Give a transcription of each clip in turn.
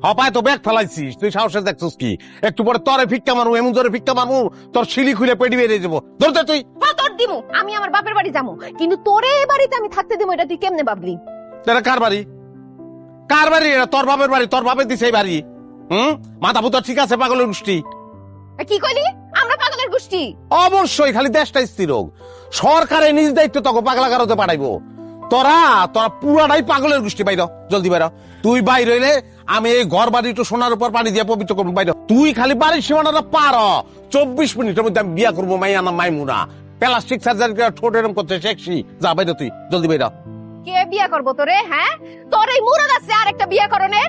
হপায় তো ব্যাগ ফেলাইছিস তুই সাহসে দেখছিস কি? একটু পরে তরে ভিক্ষা মারু এমন জোরে ভিক্ষা মারু তোর শিলি খুলে পেটি বেরিয়ে যাব। ধরতে তুই। তোর দিমু আমি আমার বাপের বাড়ি যাব। কিন্তু তোরে এ বাড়িতে আমি থাকতে দিমু এটা তুই কেমনে ভাবলি? এটা কার বাড়ি? কার বাড়ি এটা? তোর বাপের বাড়ি তোর বাপের দিছে এই বাড়ি। হুম? মাথা পুতো ঠিক আছে পাগলের গোষ্ঠী? এ, কি কইলি? আমরা পাগলের গোষ্ঠী। অবশ্যই খালি দেশটা স্থির হোক। সরকারের নিজ দায়িত্ব তোকে পাগলা কারোতে পাঠাইবো। তোরা তোরা পুরাটাই পাগলের গোষ্ঠী বাইর জলদি বাইর তুই বাইর হইলে আমি এই ঘর বাড়ি একটু সোনার উপর পানি দিয়ে পবিত্র করব বাইর তুই খালি বাড়ির সীমানাটা পার চব্বিশ মিনিটের মধ্যে আমি বিয়া করব মাইয়া না মাইমুনা। প্লাস্টিক সার্জারি করে ঠোঁট এরম করতে শেখছি যা বাইর তুই জলদি বাইর কে বিয়া করব তোরে হ্যাঁ? তোর এই মুরদ আছে আর একটা বিয়া করণের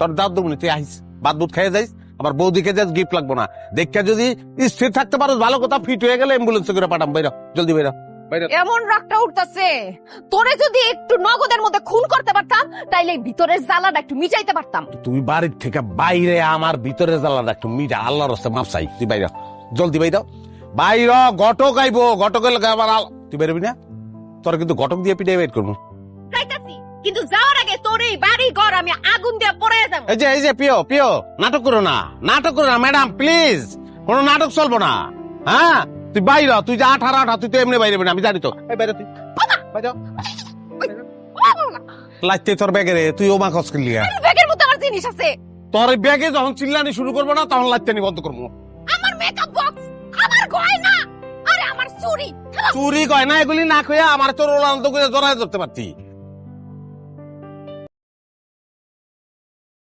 তোর দাঁত দুমনি তুই আহিস। বাদ বুত খেয়ে যাইস আবার বৌদিকে যাস গিফট লাগবো না। দেখে যদি স্থির থাকতে পারো ভালো কথা ফিট হয়ে গেলে অ্যাম্বুলেন্সে করে পাঠাম বাইর জলদি বাইর এমন রাগটা উঠতাছে। তোরে যদি একটু নগদের মধ্যে খুন করতে পারতাম তাইলে এই ভিতরের জ্বালাটা একটু মিটাইতে পারতাম। তুই বাড়ির থেকে বাইরে আমার ভিতরে জ্বালাটা একটু মিটা। আল্লাহর হস্তে মাপ চাই। তুই বাইরে জলদি বাইর বাইর ঘটক আইবো। ঘটক এলে আবার আল- তুই বেরোবি না? তোর কিন্তু ঘটক দিয়ে পিঠে বের করব। কিন্তু যাওয়ার আগে তোর এই বাড়ি ঘর আমি আগুন দিয়ে পড়ে যাব। এই যে এই যে পিও পিও নাটক করো না। নাটক করো না ম্যাডাম প্লিজ। কোনো নাটক চলবো না। হ্যাঁ? তুই বাইর তুই যে আঠারো আঠা তুই তো এমনি বাইরে না আমি জানি তো। বাইরে তুই। তোর ব্যাগে রে তুই ও মা খস করলি ব্যাগের মধ্যে আমার জিনিস আছে। তোর ব্যাগে যখন চিল্লানি শুরু করব না তখন লাইতে নি বন্ধ করব। আমার মেকআপ বক্স আমার গয়না আরে আমার চুরি চুরি কয় না এগুলি না কইয়া আমার তোর ওলান্ত করে জড়ায় ধরতে পারতি।